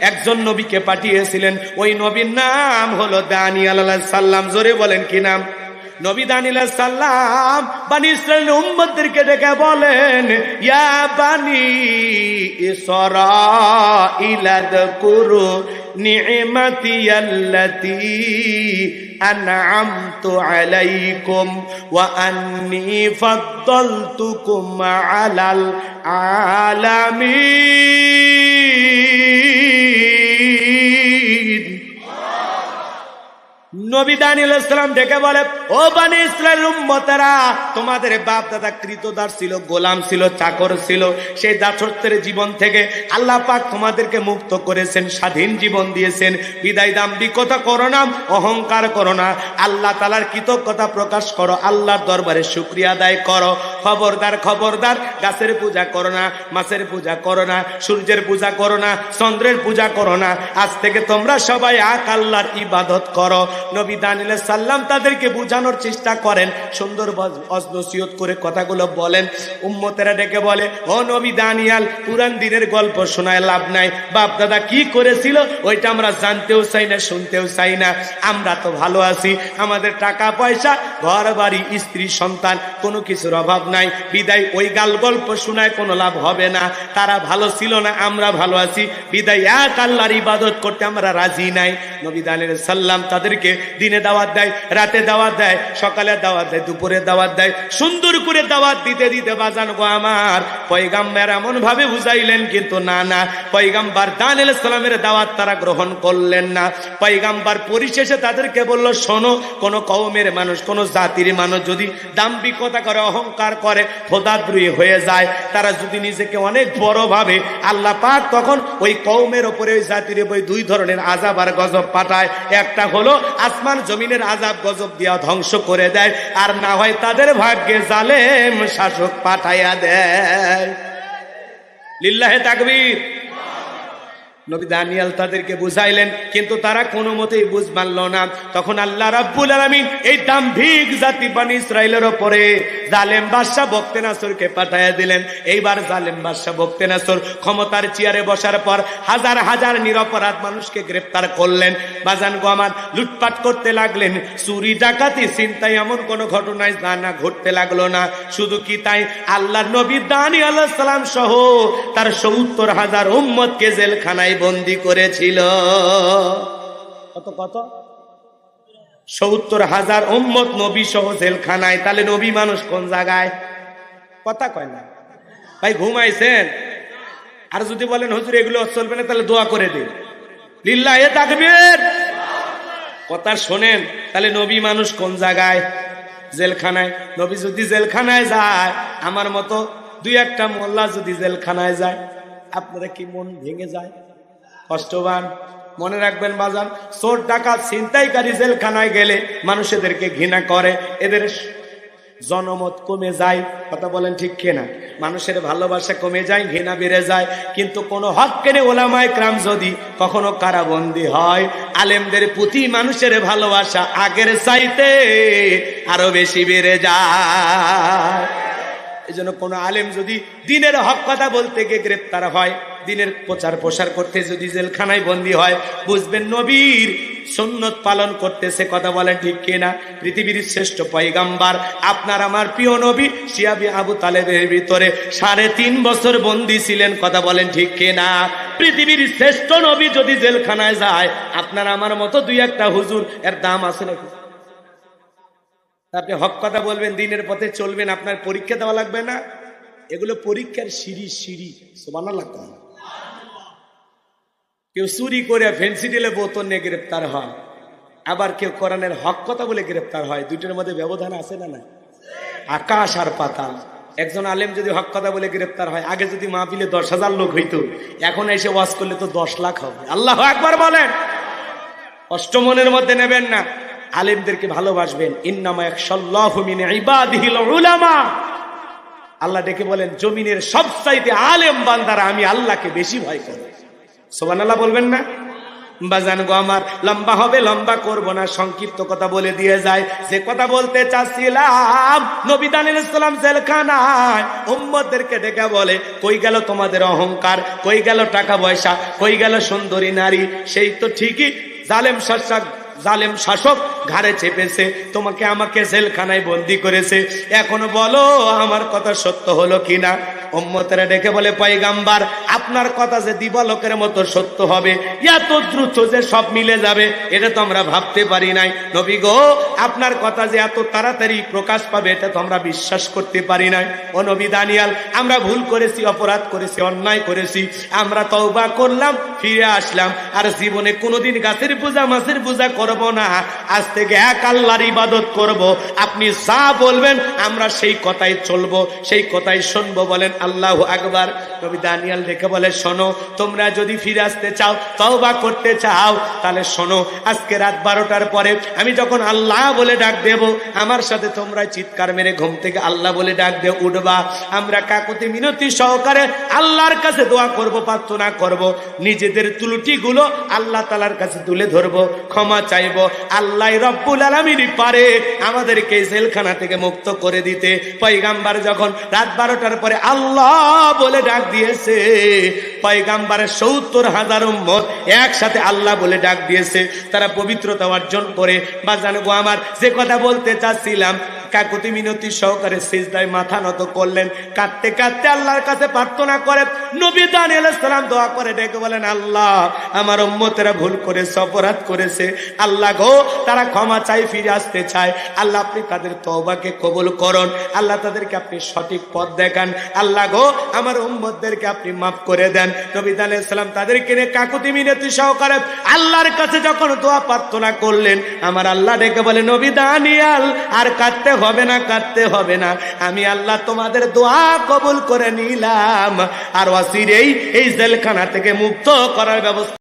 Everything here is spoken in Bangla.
একজন নবীকে পাঠিয়েছিলেন। ওই নবীর নাম হলো দানিয়াল আলাইহিস সাল্লাম জোরে বলেন কি নাম? নবী আলাইহিস সাল্লাম বানি উম্মতদেরকে ডেকে বলেন, ইয়া আন'আমতু আলাইকুম ওয়া আন্নী ফাদ্দালতুকুম আলাল আলামিন। নবী দানিল ইসলাম ডেকে বলে, ও বানি ইসরায়েল তোমাদের বাপ দাদা কৃতদার ছিল, গোলাম ছিল, চাকর ছিল, সেই দাসত্বের জীবন থেকে আল্লাহ পাক তোমাদেরকে মুক্ত করেছেন, স্বাধীন জীবন দিয়েছেন। বিদায় দাম্ভিকতা করো না, অহংকার করো না। আল্লাহ তালার কৃতজ্ঞতা প্রকাশ করো, আল্লাহর দরবারে শুক্রিয়া আদায় করো। খবরদার খবরদার, গাছের পূজা করো না, মাছের পূজা করো না, সূর্যের পূজা করো না, চন্দ্রের পূজা করো না। আজ থেকে তোমরা সবাই আক আল্লাহর ইবাদত করো। নবী দানিল সাল্লাম তাদেরকে বোঝানোর চেষ্টা করেন। সুন্দর অজনসিয়ত করে কথাগুলো বলেন। উম্মতেরা ডেকে বলে, ও নবী দানিয়াল পুরান দিনের গল্প শোনায় লাভ নাই। বাপ দাদা কি করেছিল? ওইটা আমরা জানতেও চাই না, শুনতেও চাই না। আমরা তো ভালো আছি। আমাদের টাকা পয়সা, ঘর বাড়ি, স্ত্রী, সন্তান, কোনো কিছুর অভাব নাই। বিদায় ওই গাল গল্প শোনায় কোনো লাভ হবে না। তারা ভালো ছিল না, আমরা ভালো আছি। বিদায় এক আল্লাহর ইবাদত করতে আমরা রাজি নাই। নবী দানের সাল্লাম তাদেরকে দিনে দাওয়াত দেয়, রাতে দাওয়াত দেয়, সকালে দাওয়াত দেয়, দুপুরে দাওয়াত দেয়, সুন্দর করে দাওয়াত দিতে দিতে বাজান গো আমার। পয়গাম্বার এমন ভাবে বুঝাইলেন, কিন্তু না না, পয়গাম্বার দানিল সালামের দাওয়াত তারা গ্রহণ করলেন না। পয়গাম্বার পরিশেষে তাদেরকে বলল, শোনো, কোন কৌমের মানুষ, কোন জাতির মানুষ যদি দাম্ভিকতা করে, অহংকার করে খোদাদ্রুই হয়ে যায়, তারা যদি নিজেকে অনেক বড় ভাবে আল্লাহ পাক তখন ওই কৌমের ওপরে ওই জাতির ওই দুই ধরনের আজাব আর গজব পাঠায়। একটা হলো আসমান জমিনের আজাব গজব দিয়া ধ্বংস করে দেয়। আর না হয় তাদের ভাগ্যে জালেম শাসক পাঠাইয়া দেয়। লিল্লাহে তাকবীর। নবী দানিয়াল তাদেরকে বুঝাইলেন, কিন্তু তারা কোনো মতেই বুঝ মানল না। তখন আল্লাহ রাব্বুল আলামিন এই দাম্ভিক জাতি বানি ইসরায়েলের ওপরে জালেম বাদশাহ বক্তে নাসরকে পাঠাইয়া দিলেন। এইবার জালেম বাদশাহ বক্তে নাসর ক্ষমতার চেয়ারে বসার পর হাজার হাজার নিরপরাধ মানুষকে গ্রেফতার করলেন। বাজান গো লুটপাট করতে লাগলেন, চুরি ডাকাতি চিন্তায় এমন কোনো ঘটনায় না না ঘটতে লাগল না। শুধু কি তাই? আল্লাহ নবী দানি আল্লাহ সালাম সহ তার সত্তর হাজার উম্মতকে জেলখানায় বন্দি করেছিল। কত কত? সত্তর হাজার উম্মত নবী সহ জেলখানায়। তাহলে নবী মানুষ কোন জায়গায়? কথা কয় না। ভাই ঘুমাইছেন? আর যদি বলেন হুজুর এগুলো চলবে না তাহলে দোয়া করে দিন। লিল্লাহ এ তাকবীর। কথা শোনেন তাহলে নবী মানুষ কোন জায়গায়? জেলখানায়। নবী যদি জেলখানায় যায় আমার মতো দুই একটা মোল্লা যদি জেলখানায় যায় আপনারা কি মন ভেঙে যায়? কষ্টবান মনে রাখবেন বাজান, চোর ডাকাত ছিনতাইকারী জেলখানায় গেলে মানুষ এদেরকে ঘৃণা করে, এদের জনমত কমে যায়, কথা বলেন ঠিক কিনা? মানুষের ভালোবাসা কমে যায়, ঘৃণা বেড়ে যায়, কিন্তু কোনো হক কেনে ওলামায় ক্রাম যদি কখনো কারাবন্দী হয়, আলেমদের প্রতি মানুষের ভালোবাসা আগের চাইতে আরও বেশি বেড়ে যায়। এই জন্য কোনো আলেম যদি দিনের হক কথা বলতে গিয়ে গ্রেপ্তার হয়, দিনের প্রচার প্রসার করতে যদি জেলখানায় বন্দী হয়, বুঝবেন নবীর সন্ন্যত পালন করতেছে কথা বলেন ঠিক কিনা? পৃথিবীর শ্রেষ্ঠ পয়গাম্বার, আপনার আমার প্রিয় নবী শিয়াবি আবু তালেবের ভিতরে সাড়ে তিন বছর বন্দী ছিলেন, কথা বলেন ঠিক কিনা? পৃথিবীর শ্রেষ্ঠ নবী যদি জেলখানায় যায়, আপনার আমার মতো দুই একটা হুজুর এর দাম আছে নাকি? আপনি হক কথা বলবেন, দিনের পথে চলবেন, আপনার পরীক্ষা দেওয়া লাগবে না। এগুলো পরীক্ষার সিঁড়ি সিঁড়ি। সমানা লাগতো না কেউ চুরি করে ফেন্সিডিলে বোতল নিয়ে গ্রেপ্তার হয়। আবার কেউ কোরআনের হক কথা বলে গ্রেপ্তার হয়। দুইটার মধ্যে ব্যবধান আছে না না আকাশ আর পাতাল। একজন আলেম যদি হক কথা বলে গ্রেপ্তার হয়, আগে যদি মা মাহফিলে দশ হাজার লোক হইতো, এখন এসে ওয়াজ করলে তো দশ লাখ হবে। আল্লাহ একবার বলেন। অষ্টমনের মধ্যে নেবেন না। আলেমদেরকে ভালোবাসবেন। আল্লাহ ডেকে বলেন, জমিনের সবচাইতে আলেম বান্দারা আমি আল্লাহকে বেশি ভয় করি। সোবান আল্লাহ বলবেন না? বাজান গো আমার, লম্বা হবে, লম্বা করব না। সংক্ষিপ্ত কথা বলে দিয়ে যায়, যে কথা বলতে চাচ্ছিলাম, নবী দানিল ইসলাম জেলখানায়। উম্মতদেরকে ডেকে বলে, কই গেল তোমাদের অহংকার? কই গেল টাকা পয়সা? কই গেল সুন্দরী নারী? সেই তো ঠিকই জালেম শাসক জালেম শাসক ঘাড়ে চেপেছে, তোমাকে আমাকে জেলখানায় বন্দি করেছে। এখন বলো, আমার কথা সত্য হলো কিনা? উম্মতেরা ডেকে বলে, পয়গাম্বার, আপনার কথা যে দিবালোকের মতো সত্য হবে, এত দ্রুত যে সব মিলে যাবে, এটা তো আমরা ভাবতে পারি নাই। নবী গো, আপনার কথা যে এত তাড়াতাড়ি প্রকাশ পাবে, এটা তো আমরা বিশ্বাস করতে পারি নাই। ও নবী দানিয়াল, আমরা ভুল করেছি, অপরাধ করেছি, অন্যায় করেছি, আমরা তওবা করলাম, ফিরে আসলাম, আর জীবনে কোনোদিন গাছের পূজা, মাছের পূজা করব না। আজ থেকে এক আল্লাহর ইবাদত করব। আপনি যা বলবেন, আমরা সেই কথাই চলবো, সেই কথাই শুনব, বলেন আল্লাহ আকবার। নবী দানিয়াল দেখে বলে, শোনো, তোমরা যদি ফিরে আসতে চাও, তওবা করতে চাও, তাহলে শোনো, আজকে রাত বারোটার পরে আমি যখন আল্লাহ বলে ডাক দেব, আমার সাথে তোমরা চিৎকার মেরে ঘুম থেকে আল্লাহ বলে ডাক দিয়ে উঠবা। আমরা কাকুতি মিনতি সহকারে আল্লাহর কাছে দোয়া করব, প্রার্থনা করব। নিজেদের ত্রুটি গুলো আল্লাহ তালার কাছে তুলে ধরবো, ক্ষমা চাইব। আল্লাহ রব্বুল আলমিনই পারে আমাদেরকে জেলখানা থেকে মুক্ত করে দিতে। পয়গাম্বার যখন রাত বারোটার পরে আল্লাহ বলে ডাক দিয়েছে পয়গাম্বারের সত্তর হাজার উম্মত একসাথে আল্লাহ বলে ডাক দিয়েছে, তারা পবিত্রতা অর্জন করে। বা জানব আমার, যে কথা বলতে চাচ্ছিলাম কাকুতি মিনতি সহকারে সিজদায় মাথা নত করলেন। কাঁদতে কাঁদতে আল্লাহর কাছে প্রার্থনা করে। নবী দানিয়েল সালাম দোয়া করে ডেকে বলেন, আল্লাহ, আমার উম্মতেরা ভুল করেছে, অপরাধ করেছে। আল্লাহ গো, তারা ক্ষমা চাই ফিরে আসতে চায়। আল্লাহ, আপনি তাদের তওবাকে কবুল করুন। আল্লাহ, তাদেরকে আপনি সঠিক পথ দেখান। আল্লাহ গো, আমার উম্মতদেরকে আপনি মাফ করে দেন। নবী দানিয়েল সালাম তাদেরকে নিয়ে কাকুতি মিনতি সহকারে আল্লাহর কাছে যখন দোয়া প্রার্থনা করলেন, আমার আল্লাহ ডেকে বলে, নবী দানিয়াল, আর কাঁদতে হবে না কাঁদতে হবে না। আমি আল্লাহ তোমাদের দোয়া কবুল করে নিলাম। আর অসিরেই এই জেলখানা থেকে মুক্ত করার ব্যবস্থা